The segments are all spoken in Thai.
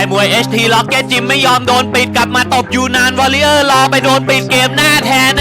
ายมวย HT Rocket Gym ไม่ยอมโดนปิดกลับมาตบยูนานวอลเลอร์รอไปโดนปิดเกมหน้าแทน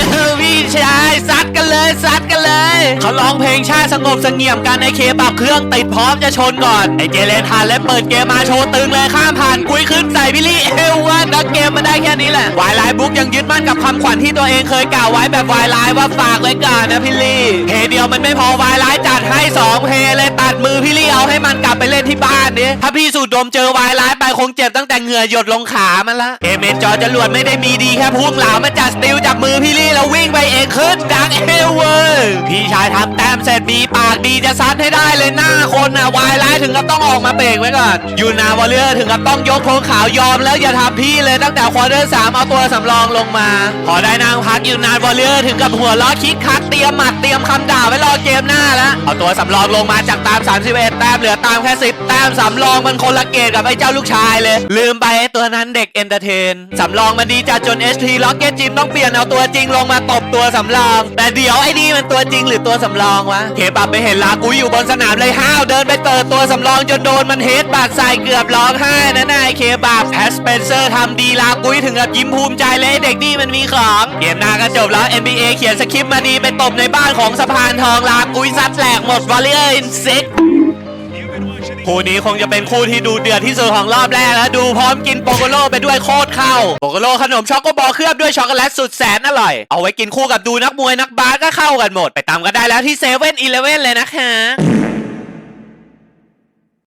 พี่ชายซัดกันเลยซัดกันเลย เขาร้องเพลงชาติสงบเสงเงียมกันในเคปรับเครื่องติดพร้อมจะชนก่อน ไอเจเลนทานและเปิดเกมมาโชว์ตึงเลยข้ามผ่านคุยขึ้นใส่บิลลี่เอลวันนักเกมมาได้แค่นี้แหละวายไลน์บุ๊กยังยึดมั่นกับคำขวัญที่ตัวเองเคยกล่าวไว้แบบวายไลน์ว่าฝากไว้ก่อนนะพี่ลี่เพเดียวมันไม่พอวายไลน์จัดให้สองเพล มือพี่ลี่เอาให้มันกลับไปเล่นที่บ้านดิถ้าพี่สูดดมเจอวายร้ายไปคงเจ็บตั้งแต่เหงื่อหยดลงขามันละเอเมนจอจรวดไม่ได้มีดีแค่พุ่งเหลามาจัดสติลจากมือพี่ลี่แล้ววิ่งไปเองขึ้นดังเอเวอร์พี่ชายทำแต้มเสร็จมีปากดีจะซัดให้ได้เลยหน้าคนอะวาย ถึงกับต้องออกมาเบรกไว้ก่อนยูนาวอลเลอร์ถึงกับต้องยกธงขาวยอมแล้วอย่าทำพี่เลยตั้งแต่ควอเตอร์สามเอาตัวสำรองลงมาพอได้นางพักยูนาวอลเลอร์ถึงกับหัวล้อคิดคักเตรียมหมัดเตรียมคำด่าไว้รอเกมหน้าแล้วเอาตัวสำรองลงมาจากตาม 31 แต้มเหลือตามแค่ 10 แต้มสำรองมันคนละเกตกับไอ้เจ้าลูกชายเลย ลืมไปไอ้ตัวนั้นเด็กเอนเตอร์เทนสำรองมันดีจัดจน ST Rocket Gym ต้องเปลี่ยนเอาตัวจริงลงมาตบตัวสำรอง แต่เดี๋ยวไอ้นี่มันตัวจริงหรือตัวสำรองวะเคปับไปเห็นลากุยอยู่บนสนามเลยห้าวเดินไปเปิดตัวสำรองจนโดนมันเฮดบาดใส่เกือบร้องไห้นะนายเคบับแพสเปนเซอร์ทำดีลากุ้ยถึงกับยิ้มภูมิใจเลยเด็กนี่มันมีของ เกมหน้าก็จบแล้ว NBA เขียนสคริปต์มาดีไปตบในบ้านของสะพานทองลากุ้ยซัดแหลกหมดวอลเลอร์อินซิกคู่นี้คงจะเป็นคู่ที่ดูเดือดที่สุดของรอบแรกแล้วดูพร้อมกินโปโกโลไปด้วยโคตรเข้าโปโกโลขนมช็อกโกบอลเคลือบด้วยช็อกโกแลตสุดแสนอร่อย เอาไว้กินคู่กับดูนักมวยนักบาสก็เข้ากันหมด ไปตามกันได้แล้วที่เซเว่นอีเลเว่นเลยนะคะ